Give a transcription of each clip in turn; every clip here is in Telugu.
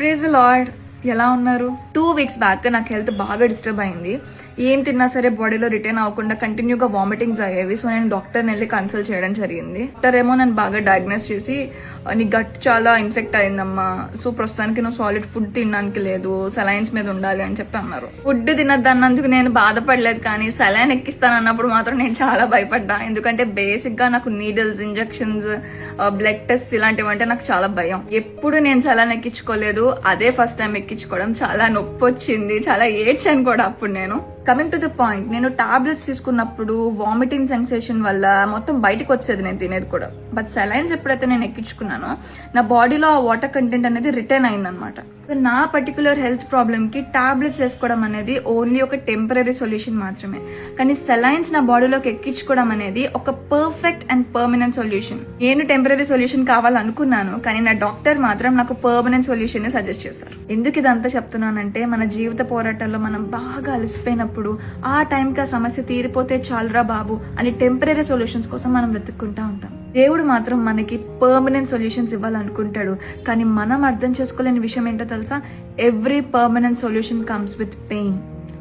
praise the lord. ఎలా ఉన్నారు? టూ వీక్స్ బ్యాక్ నాకు హెల్త్ బాగా డిస్టర్బ్ అయింది. ఏం తిన్నా సరే బాడీలో రిటర్న్ అవ్వకుండా కంటిన్యూగా వామిటింగ్స్ అయ్యేవి. సో నేను డాక్టర్ని వెళ్ళి కన్సల్ట్ చేయడం జరిగింది. డాక్టర్ ఏమో నన్ను బాగా డయాగ్నోస్ చేసి నీ గట్ చాలా ఇన్ఫెక్ట్ అయిందమ్మా. సో ప్రస్తుతానికి నువ్వు సాలిడ్ ఫుడ్ తినడానికి లేదు. సెలైన్స్ మీద ఉండాలి అని చెప్పి అన్నారు. ఫుడ్ తినద్దన్నందుకు నేను బాధపడలేదు కానీ సెలైన్ ఎక్కిస్తాను అన్నప్పుడు మాత్రం నేను చాలా భయపడ్డా. ఎందుకంటే బేసిక్గా నాకు నీడిల్స్ ఇంజెక్షన్స్ బ్లడ్ టెస్ట్ ఇలాంటివి అంటే నాకు చాలా భయం. ఎప్పుడు నేను సెలైన్ ఎక్కించుకోలేదు. అదే ఫస్ట్ టైం ఎక్కించుకోవడం చాలా నొప్పి వచ్చింది చాలా ఏడ్చాను కూడా అప్పుడు నేను. కమింగ్ టు ద పాయింట్ నేను టాబ్లెట్స్ తీసుకున్నప్పుడు వామిటింగ్ సెన్సేషన్ వల్ల మొత్తం బయటకు వచ్చేది నేను తినేది కూడా. బట్ సెలైన్స్ ఎప్పుడైతే నేను ఎక్కించుకున్నానో నా బాడీలో ఆ వాటర్ కంటెంట్ అనేది రిటర్న్ అయిందనమాట నా పర్టికులర్ హెల్త్ ప్రాబ్లమ్కి టాబ్లెట్స్ వేసుకోవడం అనేది ఓన్లీ ఒక టెంపరీ సొల్యూషన్ మాత్రమే. కానీ సెలైన్స్ నా బాడీలోకి ఎక్కించుకోవడం అనేది ఒక పర్ఫెక్ట్ అండ్ పర్మనెంట్ సొల్యూషన్ నేను టెంపరీ సొల్యూషన్ కావాలనుకున్నాను కానీ నా డాక్టర్ మాత్రం నాకు పర్మనెంట్ సొల్యూషన్ సజెస్ట్ చేశారు. ఎందుకు ఇదంతా చెప్తున్నానంటే మన జీవిత పోరాటాల్లో మనం బాగా అలసిపోయినప్పుడు ఆ టైంకి ఆ సమస్య తీరిపోతే చాలురా బాబు అని టెంపరీ సొల్యూషన్స్ కోసం మనం వెతుక్కుంటా ఉంటాం. దేవుడు మాత్రం మనకి పర్మనెంట్ సొల్యూషన్స్ ఇవ్వాలనుకుంటాడు. కానీ మనం అర్థం చేసుకోలేని విషయం ఏంటో తెలుసా? Every permanent solution comes with pain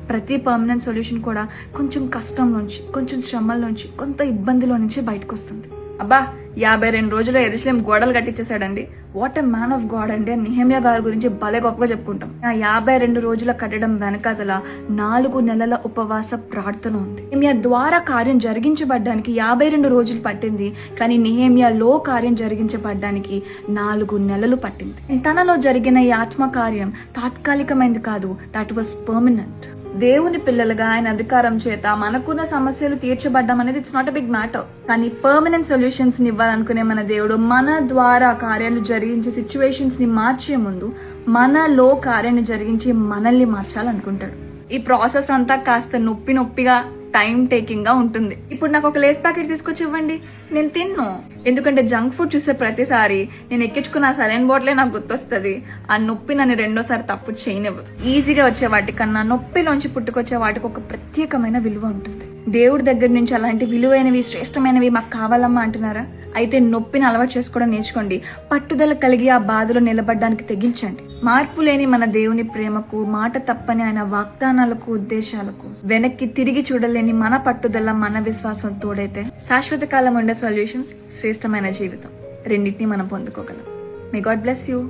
ప్రతి పర్మనెంట్ సొల్యూషన్ కూడా కొంచెం కష్టం నుంచి కొంచెం శ్రమల నుంచి కొంత ఇబ్బందిలో నుంచి బయటకు వస్తుంది. అబ్బా యాభై రెండు రోజుల్లో ఎరుసలేం గోడలు కట్టించేశాడండి what a man of God అంటే నిహమ్య గారి గురించి భలే గొప్పగా చెప్పుకుంటాం. ఆ యాభై రెండు రోజుల కట్టడం వెనకాతల నాలుగు నెలల ఉపవాస ప్రార్థన ఉంది. నిహమ్య ద్వారా కార్యం జరిగించబడ్డానికి యాభై రెండు రోజులు పట్టింది కానీ నిహేమియాలో కార్యం జరిగించబడ్డానికి నాలుగు నెలలు పట్టింది. తనలో జరిగిన ఈ ఆత్మ కార్యం తాత్కాలికమైనది కాదు దట్ వాస్ పర్మనెంట్ దేవుని పిల్లలుగా ఆయన అధికారం చేత మనకున్న సమస్యలు తీర్చబడ్డం అనేది it's not a big matter కానీ పర్మనెంట్ సొల్యూషన్స్ని ఇవ్వాలనుకునే మన దేవుడు మన ద్వారా కార్యాలు జరిగించే సిచ్యువేషన్స్ని మార్చే ముందు మనలో కార్యాన్ని జరిగించి మనల్ని మార్చాలనుకుంటాడు. ఈ ప్రాసెస్ అంతా కాస్త నొప్పి నొప్పిగా టైం టేకింగ్గా ఉంటుంది. ఇప్పుడు నాకు ఒక లేస్ ప్యాకెట్ తీసుకొచ్చి ఇవ్వండి. నేను తిన్ను. ఎందుకంటే జంక్ ఫుడ్ చూసే ప్రతిసారి నేను ఎక్కించుకున్న సలైన్ బాటిలే నాకు గుర్తొస్తుంది. ఆ నొప్పి నన్ను రెండోసారి తప్పు చేయనివ్వదు. ఈజీగా వచ్చే వాటికన్నా నొప్పిలోంచి పుట్టుకొచ్చే వాటికి ఒక ప్రత్యేకమైన విలువ ఉంటుంది. దేవుడి దగ్గర నుంచి అలాంటి విలువైనవి శ్రేష్టమైనవి మాకు కావాలమ్మా అంటున్నారా? అయితే నొప్పిని అలవాటు చేసుకోవడం నేర్చుకోండి. పట్టుదల కలిగి ఆ బాధలో నిలబడడానికి తెగించండి. మార్పు లేని మన దేవుని ప్రేమకు మాట తప్పని ఆయన వాగ్దానాలకు ఉద్దేశాలకు వెనక్కి తిరిగి చూడలేని మన పట్టుదల మన విశ్వాసం తోడైతే శాశ్వత కాలం ఉండే సొల్యూషన్స్ శ్రేష్టమైన జీవితం. రెండింటిని మనం పొందుకోగలం. May God bless you